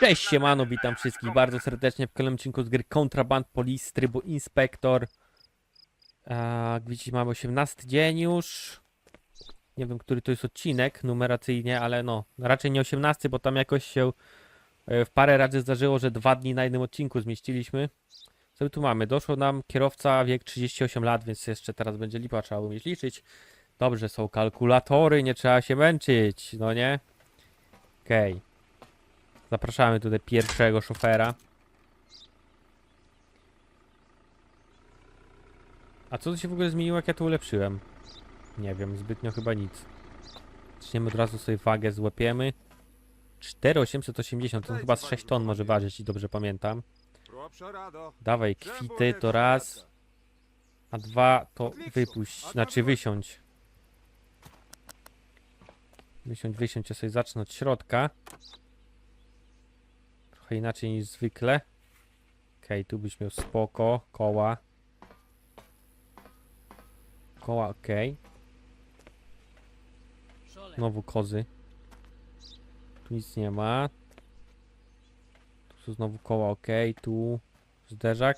Cześć siemano, witam wszystkich bardzo serdecznie w kolejnym odcinku z gry Contraband Police trybu Inspektor. Jak widzicie mamy 18 dzień już. Nie wiem, który to jest odcinek numeracyjnie, ale no, raczej nie 18, bo tam jakoś się e, w parę razy zdarzyło, że dwa dni na jednym odcinku zmieściliśmy. Co my tu mamy? Doszło nam kierowca wiek 38 lat, więc jeszcze teraz będzie lipa, trzeba umieć liczyć. Dobrze, są kalkulatory, nie trzeba się męczyć, no nie? Okej. Zapraszamy tutaj pierwszego szofera. A co tu się w ogóle zmieniło, jak ja to ulepszyłem? Nie wiem, zbytnio chyba nic. Zaczniemy od razu sobie wagę, złapiemy. 4,880, to chyba z 6 ton może ważyć, jeśli dobrze pamiętam. Dawaj, kwity to raz, a dwa to wypuść, znaczy wysiąść. Wysiąść, wysiąść, ja sobie zacznę od środka. Trochę inaczej niż zwykle. Okej, tu byś miał spoko, koła. Koła, okej. Znowu kozy. Tu nic nie ma. Tu są znowu koła, okej. Tu zderzak.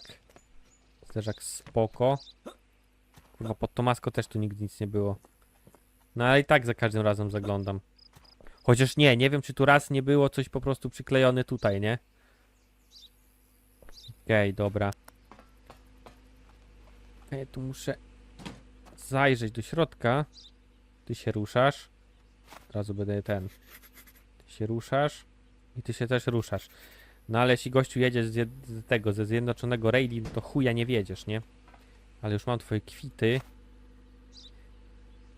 Zderzak spoko. Kurwa, pod Tomasko też tu nigdy nic nie było. No ale i tak za każdym razem zaglądam. Chociaż nie, nie wiem czy tu raz nie było coś po prostu przyklejone tutaj, nie? Okej, dobra. Ja tu muszę zajrzeć do środka. Ty się ruszasz. Od razu będę ten. Ty się ruszasz. I ty się też ruszasz. No ale jeśli gościu jedzie z, z tego, ze zjednoczonego Rayli, no to chuja nie wiedziesz, nie? Ale już mam twoje kwity.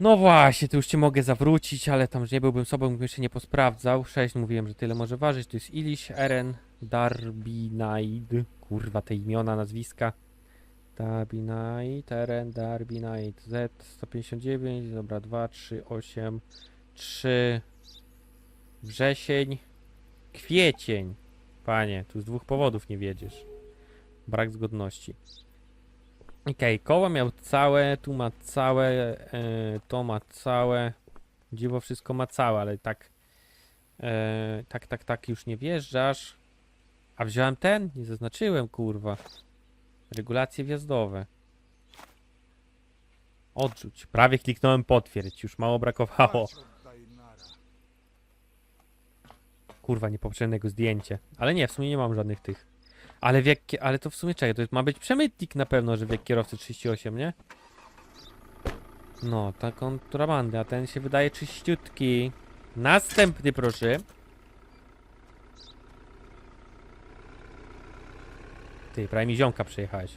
No właśnie, tu już cię mogę zawrócić, ale tam, że nie byłbym sobą, bym jeszcze nie posprawdzał. 6 mówiłem, że tyle może ważyć. To jest Iliś, Eren, Darbinaid. Kurwa, te imiona, nazwiska. Darbinaid, Eren, Darbinaid. Z 159, dobra, 2, 3, 8, 3. Wrzesień, kwiecień. Panie, tu z dwóch powodów nie wiedziesz. Brak zgodności. Okej, koło miał całe, tu ma całe, e, to ma całe. Dziwo wszystko ma całe, ale tak, e, tak, tak, tak już nie wjeżdżasz. A wziąłem ten? Nie zaznaczyłem, kurwa. Regulacje wjazdowe. Odrzuć. Prawie kliknąłem potwierdź, już mało brakowało. Kurwa, niepotrzebnego zdjęcie. Ale nie, w sumie nie mam żadnych tych. Ale wiek, ale to w sumie czekaj, to ma być przemytnik na pewno, że wiek kierowcy 38, nie? No, ta kontrabandy, a ten się wydaje czyściutki. Następny, proszę. Ty, prawie mi ziomka przejechałeś.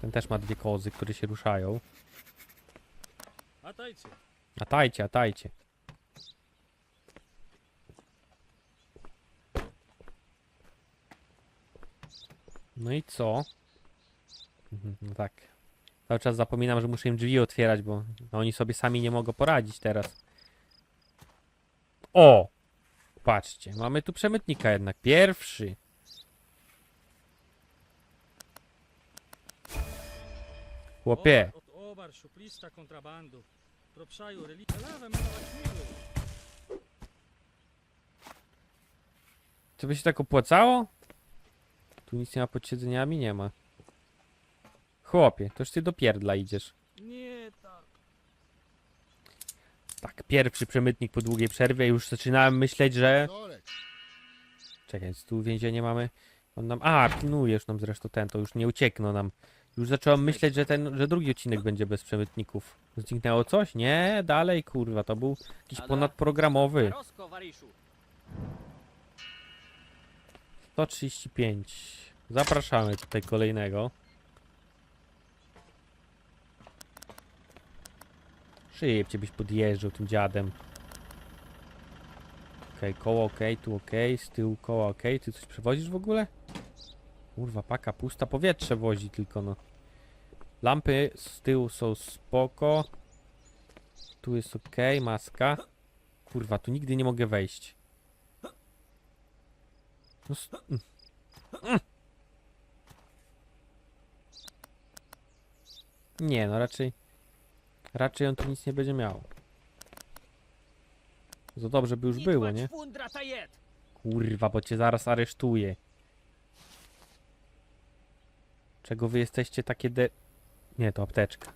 Ten też ma dwie kozy, które się ruszają. Latajcie. Atajcie, atajcie. No i co? Mhm, No tak. Cały czas zapominam, że muszę im drzwi otwierać, bo oni sobie sami nie mogą poradzić teraz. O! Patrzcie, mamy tu przemytnika jednak. Pierwszy. Chłopie. To by się tak opłacało? Tu nic nie ma pod siedzeniami? Nie ma. Chłopie, toż ty do pierdla idziesz. Nie tak. Tak, pierwszy przemytnik po długiej przerwie. Już zaczynałem myśleć, że... Czekaj, tu więzienie mamy. On nam... A, pilnujesz nam zresztą ten, to już nie uciekną nam. Już zacząłem myśleć, że ten, że drugi odcinek będzie bez przemytników. Zniknęło coś? Nie, dalej, kurwa, to był jakiś ponadprogramowy. Rosko, Wariszu. 135. Zapraszamy tutaj kolejnego. Szybciej byś podjeżdżał tym dziadem. Okej, koło ok, tu ok, z tyłu koła ok. Ty coś przewozisz w ogóle? Kurwa, paka pusta, powietrze wozi tylko no. Lampy z tyłu są spoko. Tu jest ok, maska. Kurwa, tu nigdy nie mogę wejść. Nie, no raczej. Raczej on tu nic nie będzie miał. Za dobrze by już było, nie? Kurwa, bo cię zaraz aresztuję. Czego wy jesteście takie de... Nie, to apteczka.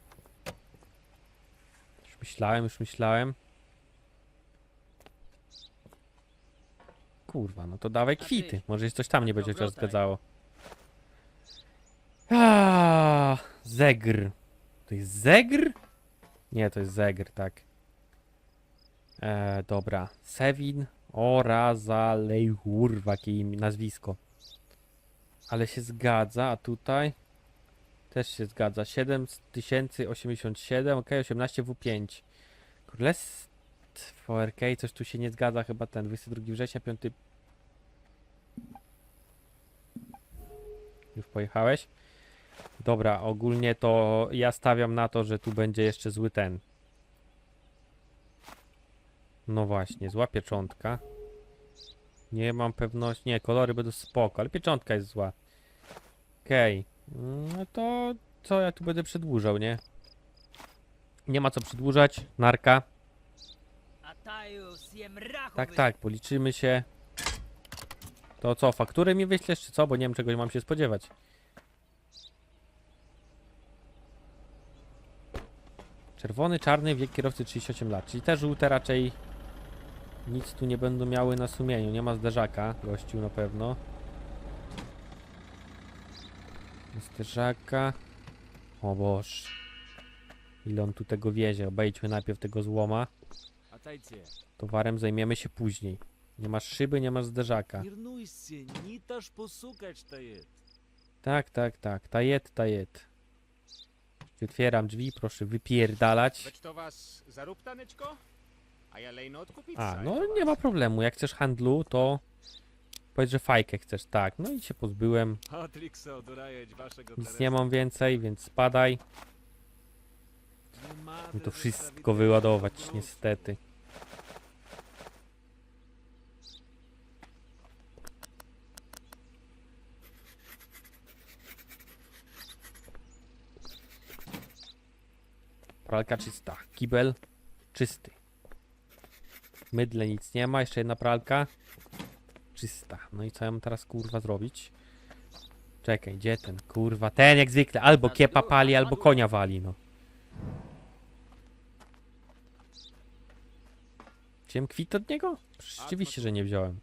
Już myślałem, już myślałem. Kurwa, no to dawaj ty? kwity. Może coś tam nie będzie chociaż zgadzało. Aaaa, zegr. To jest zegr? Nie, to jest zegr, tak. E, dobra. Sevin Orazalej, kurwa, jakie im- nazwisko. Ale się zgadza, a tutaj też się zgadza. 7087, ok, 18W5. Królestwo RK, coś tu się nie zgadza, chyba ten 22 września, 5. Już pojechałeś? Dobra, ogólnie to ja stawiam na to, że tu będzie jeszcze zły ten. No właśnie, zła pieczątka. Nie mam pewności. Nie, kolory będą spoko, ale pieczątka jest zła. Okej. No to co ja tu będę przedłużał, nie? Nie ma co przedłużać. Narka. Tak, tak, policzymy się. To co, faktury mi wyślesz czy co? Bo nie wiem czegoś mam się spodziewać. Czerwony, czarny, wiek kierowcy 38 lat. Czyli te żółte raczej nic tu nie będą miały na sumieniu. Nie ma zderzaka, gościu na pewno. Zderzaka. O Boż. Ile on tu tego wiezie? Obejdźmy najpierw tego złoma. Towarem zajmiemy się później. Nie masz szyby, nie masz zderzaka. Вернуйся, не таж посукać to jest. Tak, tak, tak. Tajet, tajet. Otwieram drzwi, proszę wypierdalać. Veď to vás zarób, tanečko? A ja lejno odkupić A, sa, no je to nie ma vás. problemu. Jak chcesz handlu, to powiedz, że fajkę chcesz. Tak, no i się pozbyłem. Отлікса одурає waszego Nic nie mam więcej, więc spadaj. I to wszystko wyładować, niestety. Pralka czysta. Kibel czysty. Mydle nic nie ma. Jeszcze jedna pralka. Czysta. No i co ja mam teraz kurwa zrobić? Czekaj, gdzie ten kurwa? Ten jak zwykle. Albo kiepa pali, albo konia wali, no. Wziąłem kwit od niego? Rzeczywiście, że nie wziąłem.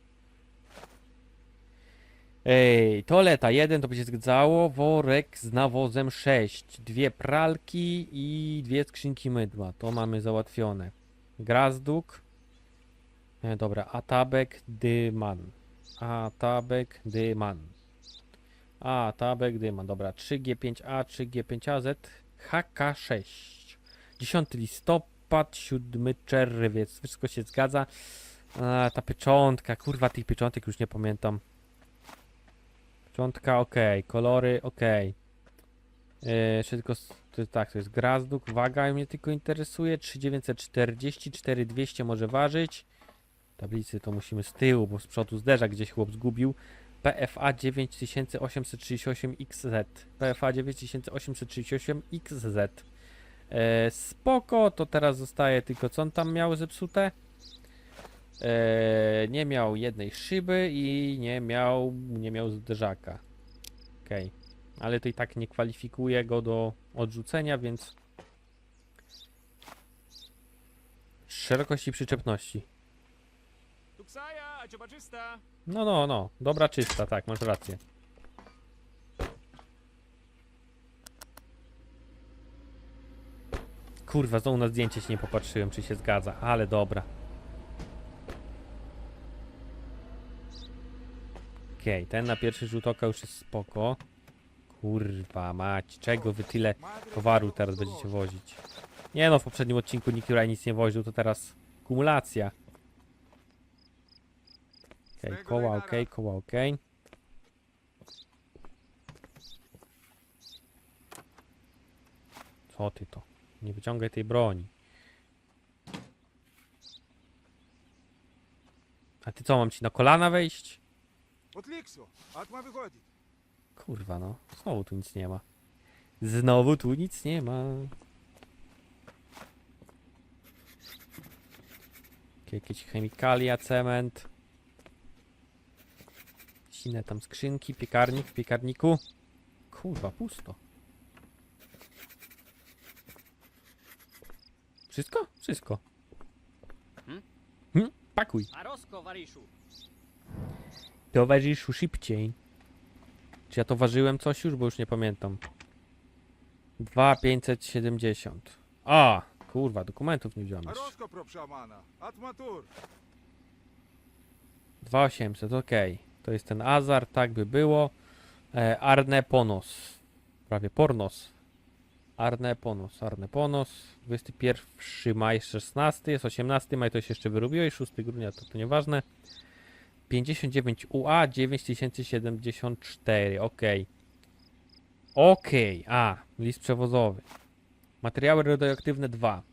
Ej, toaleta 1 to by się zgadzało. Worek z nawozem 6. Dwie pralki i dwie skrzynki mydła. To mamy załatwione. Grazduk. E, dobra, Atabek Dyman. Atabek Dyman. Atabek Dyman. Dobra, 3G5A, 3G5AZ, HK6. 10 listopad, 7 czerwiec. Wszystko się zgadza. A, ta pieczątka, kurwa tych pieczątek już nie pamiętam. Pieczątka, ok, kolory, ok. Yy, to, tak, to jest Grazduk, waga mnie tylko interesuje, 3940, 4200 może ważyć. Tablicy to musimy z tyłu, bo z przodu zderzak gdzieś chłop zgubił. PFA 9838XZ. PFA 9838XZ. E, spoko, to teraz zostaje tylko co on tam miał zepsute? E, nie miał jednej szyby i nie miał, nie miał zderzaka. Okej. Ale to i tak nie kwalifikuje go do odrzucenia, więc szerokości przyczepności. No, no, no. Dobra, czysta, tak, masz rację. Kurwa, znowu na zdjęcie się nie popatrzyłem, czy się zgadza, ale dobra. Okej, ten na pierwszy rzut oka już jest spoko. Kurwa mać, czego wy tyle towaru teraz będziecie wozić? Nie no, w poprzednim odcinku nikt tutaj nic nie woził, to teraz kumulacja. Okej, Swego koła Lejnara. ok, koła ok. Co ty to? Nie wyciągaj tej broni. A ty co, mam ci na kolana wejść? Odliksu, atma wychodzi. Kurwa no, znowu tu nic nie ma. Znowu tu nic nie ma. Jakieś chemikalia, cement. Jakieś inne tam skrzynki, piekarnik w piekarniku. Kurwa, pusto. Wszystko? Wszystko. Hmm? Hmm? Pakuj. A Towarzyszu szybciej. Czy ja to ważyłem coś już, bo już nie pamiętam. 2570. A, kurwa, dokumentów nie wziąłem. jeszcze. 2800, okej. To jest ten Azar, tak by było. E, Arne Ponos. Prawie Pornos. Arne Ponos, Arne Ponos. 21 maj, 16 jest, 18 maj to się jeszcze wyrobiło i 6 grudnia to, to nieważne. 59 UA 9074, okej. Okej, a, list przewozowy. Materiały radioaktywne 2.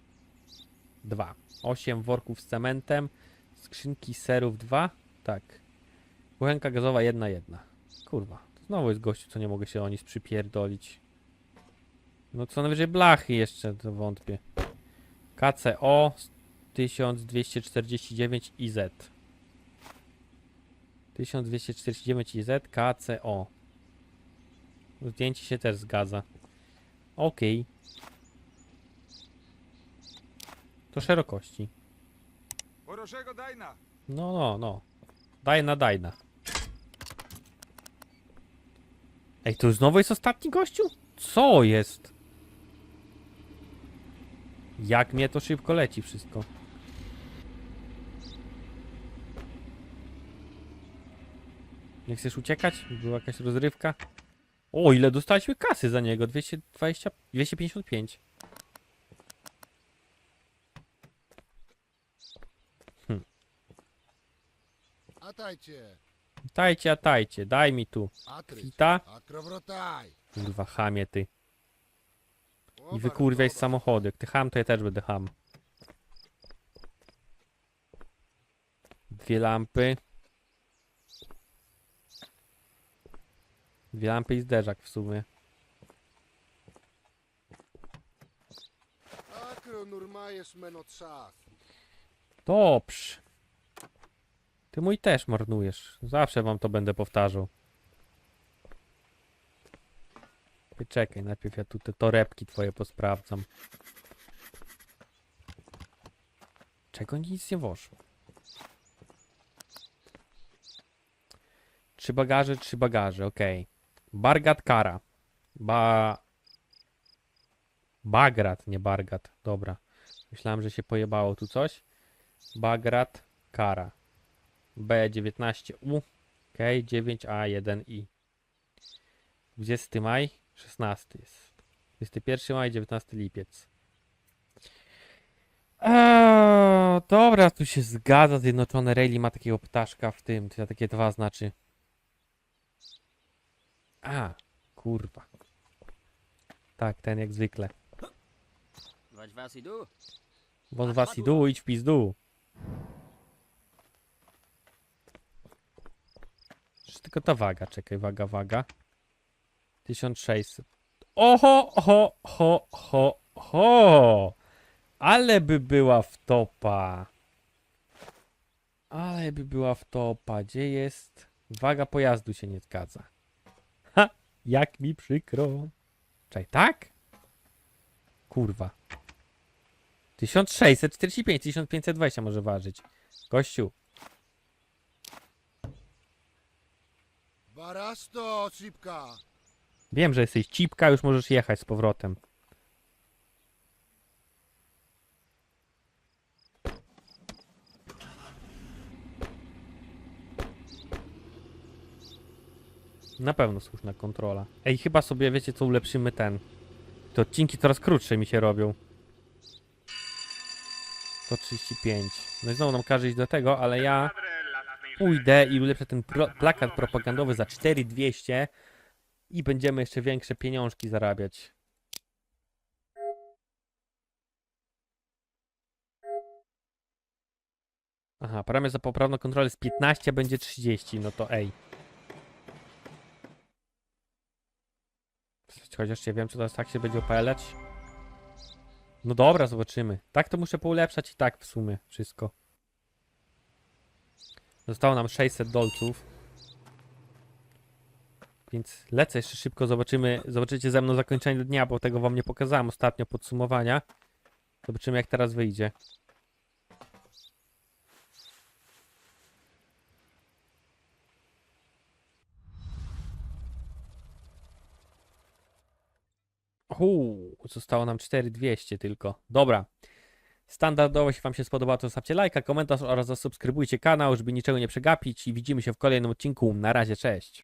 2. 8 worków z cementem. Skrzynki serów 2. Tak. Kuchenka gazowa jedna jedna. Kurwa. To znowu jest gościu, co nie mogę się o nic przypierdolić. No co najwyżej blachy jeszcze, to wątpię. KCO 1249 IZ. 1249 IZ KCO. Zdjęcie się też zgadza. Ok. To szerokości. No, no, no. Dajna, Dajna. Ej, to znowu jest ostatni gościu? Co jest? Jak mnie to szybko leci wszystko. Nie chcesz uciekać? Była jakaś rozrywka. O, ile dostaliśmy kasy za niego? 220, 255. Hm. Atajcie! Tajcie, atajcie, daj mi tu. Atryć! Kwita. Kurwa, chamie ty. I wykurwiaj samochody. Jak ty ham, to ja też będę ham. Dwie lampy. Dwie lampy i zderzak w sumie. Dobrze. Ty mój też marnujesz. Zawsze wam to będę powtarzał. Czekaj, najpierw ja tu te torebki twoje posprawdzam. Czego nic nie włożył? Trzy bagaże, trzy bagaże, okej. Okay. Bargat Kara. Ba... Bagrat, nie Bargat. Dobra. Myślałem, że się pojebało tu coś. Bagrat Kara. B19U. Ok, 9A1I. 20 maj, 16 jest. 21 maj, 19 lipiec. Eee, dobra, tu się zgadza. Zjednoczone Rally ma takiego ptaszka w tym. To takie dwa znaczy. A, kurwa. Tak, ten jak zwykle. Wać was idu. Won was idu, idź w pizdu. Tylko ta waga, czekaj, waga, waga. 1600. Oho, ho, ho, ho, ho! Ale by była wtopa. Ale by była wtopa. Gdzie jest? Waga pojazdu się nie zgadza. Jak mi przykro. Czaj, tak? Kurwa. 1645, 1520 może ważyć. Gościu. Barasto, cipka. Wiem, że jesteś cipka, już możesz jechać z powrotem. Na pewno słuszna kontrola. Ej, chyba sobie, wiecie co, ulepszymy ten. Te odcinki coraz krótsze mi się robią. 135. No i znowu nam każe iść do tego, ale ja pójdę i ulepszę ten pro plakat propagandowy za 4200 i będziemy jeszcze większe pieniążki zarabiać. Aha, parametr za poprawną kontrolę z 15 będzie 30, no to ej. Chociaż nie wiem, czy teraz tak się będzie opalać. No dobra, zobaczymy. Tak to muszę poulepszać i tak w sumie wszystko. Zostało nam 600 dolców. Więc lecę jeszcze szybko, zobaczymy, zobaczycie ze mną zakończenie dnia, bo tego wam nie pokazałem ostatnio podsumowania. Zobaczymy jak teraz wyjdzie. Uuu, zostało nam 4200 tylko. Dobra. Standardowo, jeśli Wam się spodoba, to zostawcie lajka, komentarz oraz zasubskrybujcie kanał, żeby niczego nie przegapić i widzimy się w kolejnym odcinku. Na razie, cześć.